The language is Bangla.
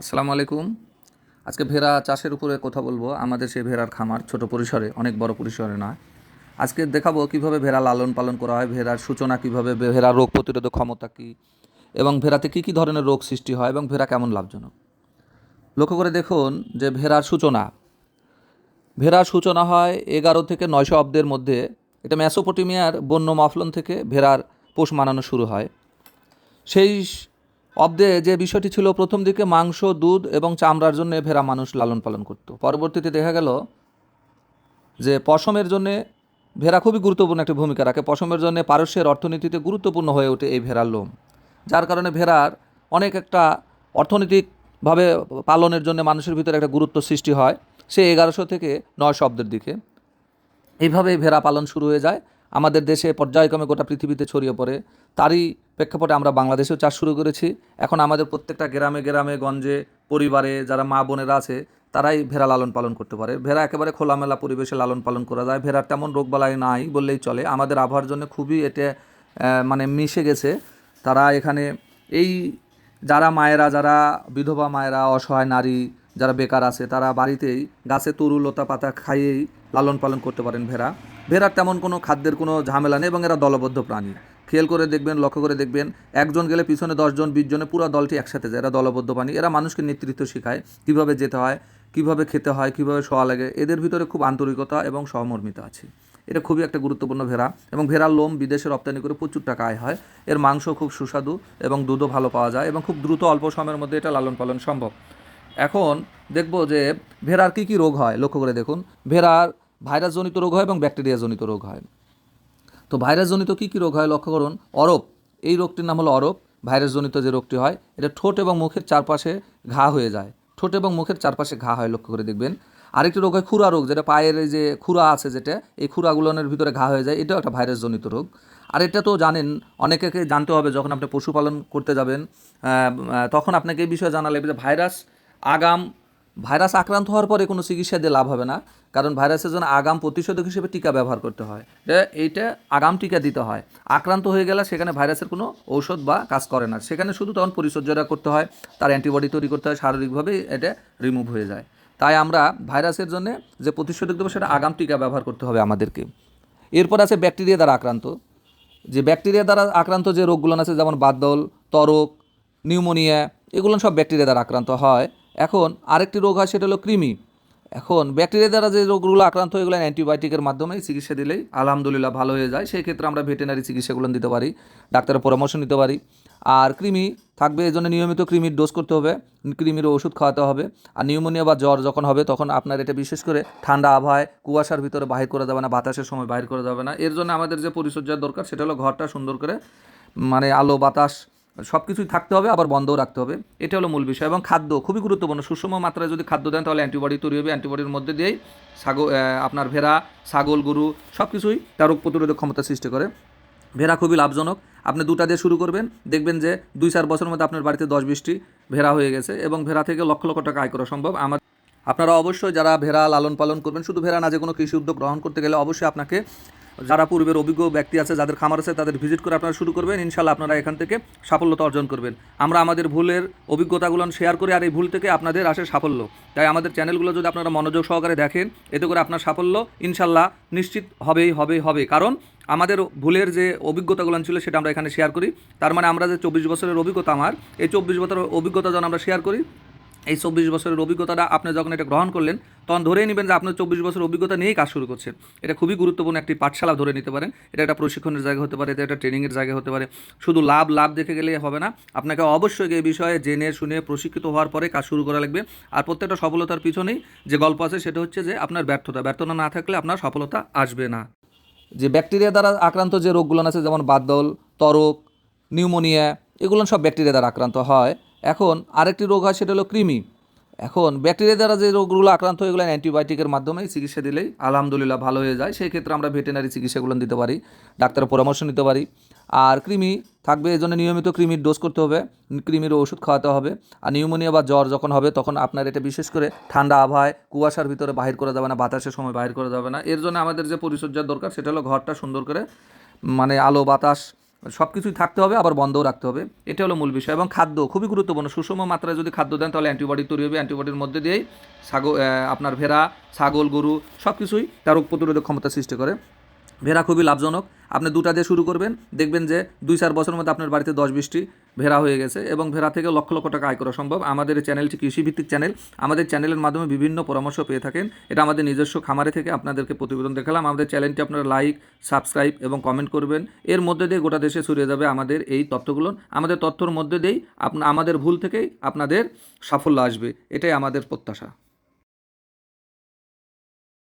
আসসালামু আলাইকুম। আজকে ভেড়া চাষের উপরে কথা বলব। আমাদের সেই ভেড়ার খামার ছোট পরিসরে, অনেক বড় পরিসরে নয়। আজকে দেখাবো কীভাবে ভেড়া লালন পালন করা হয়, ভেড়ার সূচনা কীভাবে ভেড়ার রোগ প্রতিরোধ ক্ষমতা কী, এবং ভেড়াতে কী কী ধরনের রোগ সৃষ্টি হয়, এবং ভেড়া কেমন লাভজনক। লক্ষ্য করে দেখুন যে ভেড়ার সূচনা। ভেড়ার সূচনা হয় এগারো থেকে নয়শো অব্দের মধ্যে। এটা মেসোপটেমিয়ার বন্য মাফলন থেকে ভেড়ার পোষ মানানো শুরু হয়। সেই অব্দে যে বিষয়টি ছিল প্রথম দিকে মাংস, দুধ এবং চামড়ার জন্য ভেড়া মানুষ লালন পালন করত। পরবর্তীতে দেখা গেল যে পশমের জন্যে ভেড়া খুবই গুরুত্বপূর্ণ একটি ভূমিকা রাখে। পশমের জন্য পারস্যের অর্থনীতিতে গুরুত্বপূর্ণ হয়ে ওঠে এই ভেড়ার লোম, যার কারণে ভেড়ার অনেক একটা অর্থনৈতিকভাবে পালনের জন্য মানুষের ভিতরে একটা গুরুত্ব সৃষ্টি হয় সে এগারোশো থেকে নয় শব্দের দিকে। এইভাবে ভেড়া পালন শুরু হয়ে যায়। আমাদের দেশে পর্যায়ক্রমে গোটা পৃথিবীতে ছড়িয়ে পড়ে। তারই প্রেক্ষাপটে আমরা বাংলাদেশেও চাষ শুরু করেছি। এখন আমাদের প্রত্যেকটা গ্রামে গ্রামে, গঞ্জে, পরিবারে যারা মা বোনেরা আছে, তারাই ভেড়া লালন পালন করতে পারে। ভেড়া একেবারে খোলামেলা পরিবেশে লালন পালন করা যায়। ভেড়ার তেমন রোগবালাই নাই বললেই চলে। আমাদের আবহাওয়ার জন্য খুবই এটা মানে মিশে গেছে। তারা এখানে এই যারা মায়েরা, যারা বিধবা মায়েরা, অসহায় নারী যারা বেকার আছে, তারা বাড়িতেই গাছে তরু, লতা পাতা খাইয়েই লালন পালন করতে পারেন ভেড়া। ভেড়ার তেমন কোনো খাদ্যের কোনো ঝামেলা নেই এবং এরা দলবদ্ধ প্রাণী। খেয়াল করে দেখবেন, লক্ষ্য করে দেখবেন, একজন গেলে পিছনে দশজন বিশ জনে পুরো দলটি একসাথে যায়। এরা দলবদ্ধ প্রাণী এরা মানুষকে নেতৃত্ব শেখায় কীভাবে যেতে হয়, কীভাবে খেতে হয়, কীভাবে শোয়া লাগে। এদের ভিতরে খুব আন্তরিকতা এবং সহমর্মিতা আছে। এটা খুবই একটা গুরুত্বপূর্ণ ভেড়া এবং ভেড়ার লোম বিদেশে রপ্তানি করে প্রচুর টাকা আয় হয়। এর মাংস খুব সুস্বাদু এবং দুধও ভালো পাওয়া যায় এবং খুব দ্রুত অল্প সময়ের মধ্যে এটা লালন পালন সম্ভব। এখন দেখব যে ভেড়ার কী কী রোগ হয়, লক্ষ্য করে দেখুন। ভেড়ার ভাইরাসজনিত রোগ হয় এবং ব্যাকটেরিয়াজনিত রোগ হয়। তো ভাইরাসজনিত কী কী রোগ হয় লক্ষ্য করুন? অরব এই রোগটির নাম হলো অরব ভাইরাসজনিত যে রোগটি হয়, এটা ঠোঁট এবং মুখের চারপাশে ঘা হয়ে যায়। ঠোঁট এবং মুখের চারপাশে ঘা হয়, লক্ষ্য করে দেখবেন। আরেকটি রোগ হয় খুরা রোগ, যেটা পায়ের যে খুরা আছে যেটা, এই খুরাগুলোনের ভিতরে ঘা হয়ে যায়, এটাও একটা ভাইরাসজনিত রোগ। আর এটা তো জানেন অনেকে জানতে হবে যখন আপনি পশুপালন করতে যাবেন তখন আপনাকে এই বিষয়ে জানালে যে ভাইরাস আগাম ভাইরাস আক্রান্ত হওয়ার পরে কোনো চিকিৎসা দিয়ে লাভ হবে না, কারণ ভাইরাসের জন্য আগাম প্রতিষেধক হিসেবে টিকা ব্যবহার করতে হয়। এইটা আগাম টিকা দিতে হয়। আক্রান্ত হয়ে গেলে সেখানে ভাইরাসের কোনো ঔষধ বা কাজ করে না। সেখানে শুধু তখন পরিচর্যাটা করতে হয়, তার অ্যান্টিবডি তৈরি করতে হয় শারীরিকভাবেই এটা রিমুভ হয়ে যায়। তাই আমরা ভাইরাসের জন্য যে প্রতিষেধক দেবো, সেটা আগাম টিকা ব্যবহার করতে হবে আমাদেরকে। এরপর আছে ব্যাকটেরিয়া দ্বারা আক্রান্ত। যে ব্যাকটেরিয়া দ্বারা আক্রান্ত যে রোগগুলো আছে, যেমন বাদদল, তরক, নিউমোনিয়া, এগুলো সব ব্যাকটেরিয়া দ্বারা আক্রান্ত হয়। এখন আরেকটি রোগ হয়, সেটা হলো কৃমি। এখন ব্যাকটেরিয়া দ্বারা যে রোগগুলো আক্রান্ত হয়ে, এগুলো অ্যান্টিবায়োটিকের মাধ্যমে চিকিৎসা দিলেই আলহামদুলিল্লাহ ভালো হয়ে যায়। সেই ক্ষেত্রে আমরা ভেটেনারি চিকিৎসাগুলো দিতে পারি, ডাক্তারের পরামর্শ নিতে পারি। আর কৃমি থাকবে এই জন্য নিয়মিত কৃমির ডোজ করতে হবে, কৃমির ওষুধ খাওয়াতে হবে। আর নিউমোনিয়া বা জ্বর যখন হবে, তখন আপনার এটা বিশেষ করে ঠান্ডা আবহাওয়ায় কুয়াশার ভিতরে বাহির করা যাবে না, বাতাসের সময় বাহির করা যাবে না। এর জন্য আমাদের যে পরিচর্যার দরকার, সেটা হলো ঘরটা সুন্দর করে মানে আলো, বাতাস সব কিছুই থাকতে হবে, আবার বন্ধও রাখতে হবে। এটা হলো মূল বিষয়। এবং খাদ্য খুবই গুরুত্বপূর্ণ। সুষম মাত্রায় যদি খাদ্য দেন, তাহলে অ্যান্টিবডি তৈরি হবে। অ্যান্টিবডির মধ্যে দিয়েই ছাগল আপনার ভেড়া, ছাগল, গরু সব কিছুই তার রোগ প্রতিরোধক ক্ষমতা সৃষ্টি করে। ভেড়া খুবই লাভজনক। আপনি দুটা দিয়ে শুরু করবেন, দেখবেন যে দুই চার বছরের মধ্যে আপনার বাড়িতে দশ বিশটি ভেড়া হয়ে গেছে এবং ভেড়া থেকে লক্ষ লক্ষ টাকা আয় করা সম্ভব। আমার, আপনারা অবশ্যই যারা ভেড়া লালন পালন করবেন, শুধু ভেড়া না, যে কোনো কৃষি উদ্যোগ গ্রহণ করতে গেলে অবশ্যই আপনাকে যারা পূর্বের অভিজ্ঞ ব্যক্তি আছে, যাদের খামার আছে, তাদের ভিজিট করে আপনারা শুরু করবেন। ইনশাল্লাহ আপনারা এখান থেকে সাফল্যতা অর্জন করবেন। আমরা আমাদের ভুলের অভিজ্ঞতাগুলো শেয়ার করি আর এই ভুল থেকে আপনাদের আসে সাফল্য। তাই আমাদের চ্যানেলগুলো যদি আপনারা মনোযোগ সহকারে দেখেন, এতে করে আপনার সাফল্য ইনশাল্লাহ নিশ্চিত হবেই হবে হবে কারণ আমাদের ভুলের যে অভিজ্ঞতাগুলো ছিল, সেটা আমরা এখানে শেয়ার করি। তার মানে আমরা যে চব্বিশ বছরের অভিজ্ঞতা আমার, এই চব্বিশ বছরের অভিজ্ঞতা যখন আমরা শেয়ার করি, এই চব্বিশ বছরের অভিজ্ঞতাটা আপনি যখন এটা গ্রহণ করলেন তখন ধরেই নেবেন যে আপনার চব্বিশ বছর অভিজ্ঞতা নিয়েই কাজ শুরু করছেন। এটা খুবই গুরুত্বপূর্ণ একটি পাঠশালা ধরে নিতে পারেন। এটা একটা প্রশিক্ষণের জায়গা হতে পারে, এটা একটা ট্রেনিংয়ের জায়গা হতে পারে। শুধু লাভ লাভ দেখে গেলে হবে না। আপনাকে অবশ্যই এই বিষয়ে জেনে, শুনে প্রশিক্ষিত হওয়ার পরে কাজ শুরু করা লাগবে। আর প্রত্যেকটা সফলতার পিছনেই যে গল্প আছে সেটা হচ্ছে যে আপনার ব্যর্থতা। ব্যর্থতা না থাকলে আপনার সফলতা আসবে না। যে ব্যাকটেরিয়া দ্বারা আক্রান্ত যে রোগগুলো আছে, যেমন বাদল, তরক, নিউমোনিয়া, এগুলো সব ব্যাকটেরিয়া দ্বারা আক্রান্ত হয়। এখন আরেকটি রোগ হয়, সেটা হলো কৃমি। এখন ব্যাকটেরিয়া দ্বারা যে রোগগুলো আক্রান্ত হয় এগুলো অ্যান্টিবায়োটিকের মাধ্যমে চিকিৎসা দিলেই আলহামদুলিল্লাহ ভালো হয়ে যায়। সেই ক্ষেত্রে আমরা ভেটেনারি চিকিৎসাগুলো দিতে পারি, ডাক্তারের পরামর্শ নিতে পারি। আর কৃমি থাকবে, এই জন্য নিয়মিত কৃমির ডোজ করতে হবে, কৃমির ওষুধ খাওয়াতে হবে। আর নিউমোনিয়া বা জ্বর যখন হবে, তখন আপনার এটা বিশেষ করে ঠান্ডা আবহাওয়ায় কুয়াশার ভিতরে বাহির করা যাবে না, বাতাসের সময় বাহির করা যাবে না। এর জন্য আমাদের যে পরিচর্যার দরকার, সেটা হলো ঘরটা সুন্দর করে মানে আলো, বাতাস সব কিছুই থাকতে হবে, আবার বন্ধও রাখতে হবে। এটা হলো মূল বিষয়। এবং খাদ্য খুবই গুরুত্বপূর্ণ। সুষম মাত্রায় যদি খাদ্য দেন, তাহলে অ্যান্টিবডি তৈরি হবে। অ্যান্টিবডির মধ্যে দিয়েই ছাগল আপনার ভেড়া, ছাগল, গরু সব কিছুই তার রোগ প্রতিরোধক ক্ষমতা সৃষ্টি করে। ভেড়া খুবই লাভজনক। আপনি দুটা দিয়ে শুরু করবেন, দেখবেন যে দুই চার বছরের মধ্যে আপনার বাড়িতে দশ বিশটি ভেড়া হয়ে গেছে এবং ভেড়া থেকে লক্ষ লক্ষ টাকা আয় করা সম্ভব। আমাদের এই চ্যানেলটি কৃষিভিত্তিক চ্যানেল। আমাদের চ্যানেলের মাধ্যমে বিভিন্ন পরামর্শ পেয়ে থাকেন। এটা আমাদের নিজস্ব খামারে থেকে আপনাদেরকে প্রতিবেদন দেখালাম। আমাদের চ্যানেলটি আপনারা লাইক সাবস্ক্রাইব এবং কমেন্ট করবেন। এর মধ্যে দিয়ে গোটা দেশে ছড়িয়ে যাবে আমাদের এই তথ্যগুলো। আমাদের তথ্যর মধ্যে দিয়েই আমাদের ভুল থেকেই আপনাদের সাফল্য আসবে। এটাই আমাদের প্রত্যাশা।